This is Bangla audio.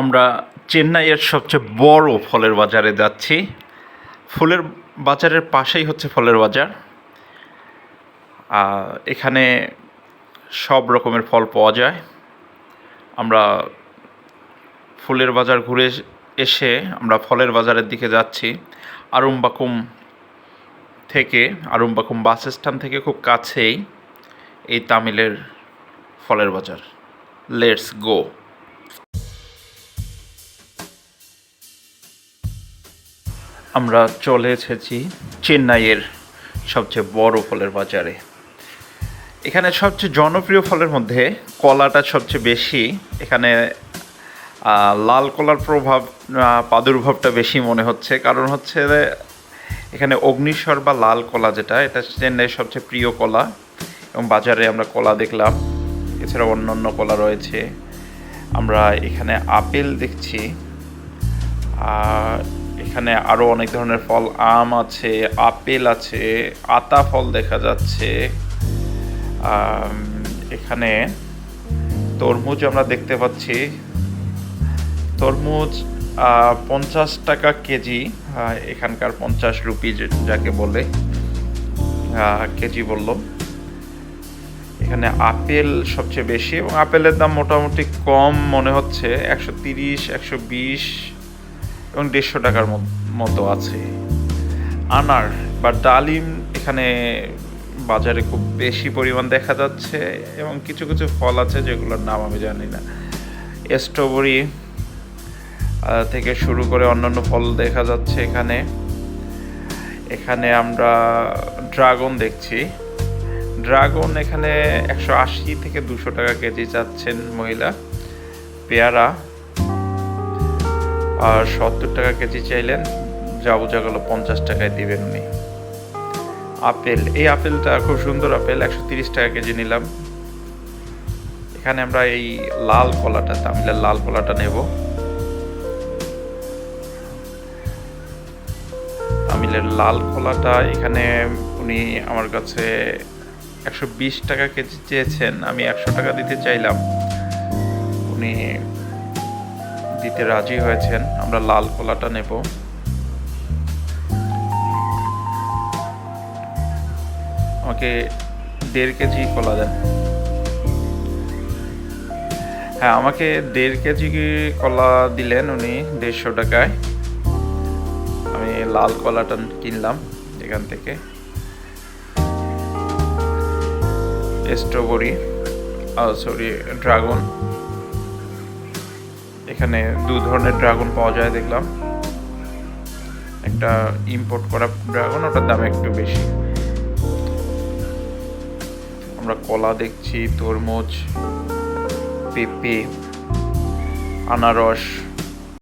আমরা চেন্নাইয়ের সবচেয়ে বড় ফলের বাজারে যাচ্ছি। ফুলের বাজারের পাশেই হচ্ছে ফলের বাজার। এখানে সব রকমের ফল পাওয়া যায়। আমরা ফুলের বাজার ঘুরে এসে আমরা ফলের বাজারের দিকে যাচ্ছি। আরুম্বাকুম থেকে, আরুম্বাকুম বাস স্ট্যান্ড থেকে খুব কাছেই এই তামিলের ফলের বাজার। লেটস গো আমরা চলে এসেছি চেন্নাইয়ের সবচেয়ে বড় ফলের বাজারে। এখানে সবচেয়ে জনপ্রিয় ফলের মধ্যে কলাটা সবচেয়ে বেশি। এখানে লাল কলার প্রভাব প্রাদুর্ভাবটা বেশি মনে হচ্ছে। কারণ হচ্ছে এখানে অগ্নিস্বর বা লাল কলা যেটা, এটা চেন্নাইয়ের সবচেয়ে প্রিয় কলা। এবং বাজারে আমরা কলা দেখলাম। এছাড়াও অন্যান্য কলা রয়েছে। আমরা এখানে আপেল দেখছি। আর এখানে আরও অনেক ধরনের ফল, আম আছে, আপেল আছে, আতা ফল দেখা যাচ্ছে। এখানে তরমুজ আমরা দেখতে পাচ্ছি। তরমুজ পঞ্চাশ টাকা কেজি এখানকার পঞ্চাশ রুপি যাকে বলে কেজি বলল। এখানে আপেল সবচেয়ে বেশি এবং আপেলের দাম মোটামুটি কম মনে হচ্ছে, একশো তিরিশ, একশো বিশ। এবং দেড়শো টাকার মতো আছে। আনার বা ডালিম এখানে বাজারে খুব বেশি পরিমাণ দেখা যাচ্ছে এবং কিছু কিছু ফল আছে যেগুলোর নাম আমি জানি না। স্ট্রবেরি থেকে শুরু করে অন্যান্য ফল দেখা যাচ্ছে এখানে। এখানে আমরা ড্রাগন দেখছি। ড্রাগন এখানে একশো আশি থেকে দুশো টাকা কেজি চাচ্ছেন মহিলা। পেয়ারা আর সত্তর টাকা কেজি চাইলেন। যা বোঝা গেল পঞ্চাশ টাকায় দিবেন উনি। আপেল, এই আপেলটা খুব সুন্দর আপেল, একশো তিরিশ টাকা কেজি নিলাম। এখানে আমরা এই লাল কলাটা, তামিলের লাল কলাটা নেব। তামিলের লাল কলাটা এখানে উনি আমার কাছে একশো বিশ টাকা কেজি চেয়েছেন। আমি একশো টাকা দিতে চাইলাম। উনি দিতে রাজি হয়েছেন। আমরা লাল কলাটা নেব। আমাকে দেড় কেজি কলা দেন। হ্যাঁ আমাকে দেড় কেজি কলা দিলেন উনি দেড়শো টাকায়। আমি লাল কলাটা কিনলাম এখান থেকে। Strawberry sorry dragon. এখানে দু ধরনের ড্রাগন পাওয়া যায় দেখলাম। একটা ইম্পোর্ট করা ড্রাগন ওটার দাম একটু বেশি। আমরা কলা দেখছি, তরমুজ, পেঁপে, আনারস।